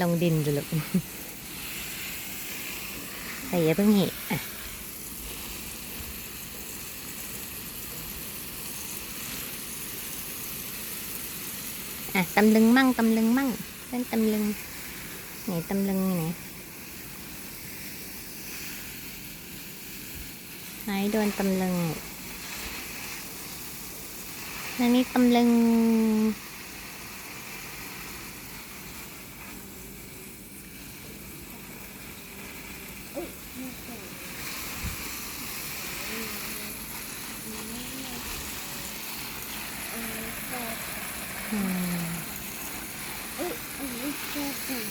ลงดินดูลูกแต่อย่าเพิ่งเห็นอะอะตำลึงมั่งตำลึงมั่งเล่นตำลึงไหนตำลึงไหนไหนโดนตำลึงอันนี้ตำลึง อืม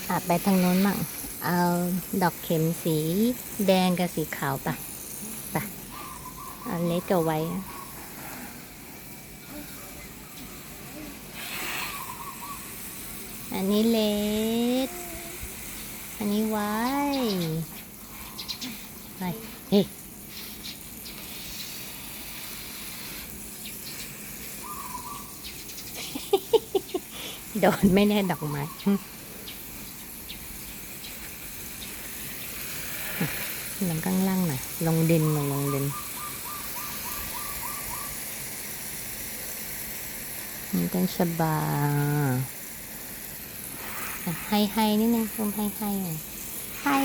อะไปทางโน้นมั่ง เอาดอกเข็มสีแดงกับสีขาวปะปะเอาเล็กกับไว้อะอันนี้เล็กอันนี้ไว้ ไปเฮ้ยโดนไม่แน่ดอกไม้ลงข้างล่างหน่อยลงดินลงลงดินนี่ต้นชะบาอะให้ให้นิดนึงชมให้ให้หน่อยให้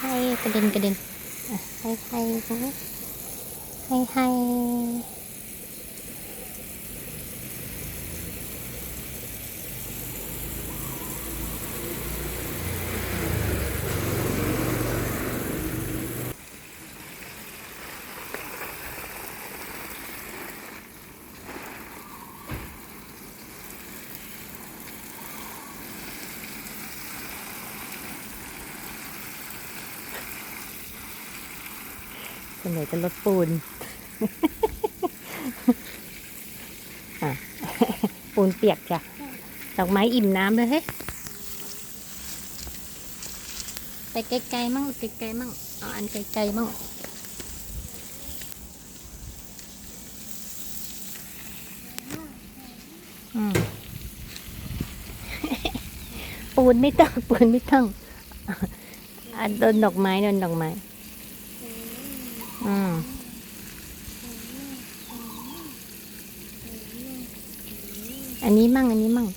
ให้กระเด็นกระเด็นให้ให้ให้ให้ ส่วนใหญ่จะลดปูนอะปูนเปียกจ้ะดอกไม้อิ่มน้ำเลยเฮ้ยไปไกลๆมั่งไกลๆมั่งเอาอันไกลๆมั่งอืมปูนไม่ต้อง ปูนไม่ต้องอะโดนดอกไม้โดนดอกไม้ อืมอันนี้มั่งอันนี้มั่ง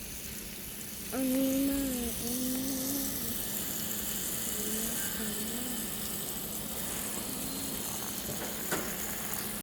อันนี้มั่ง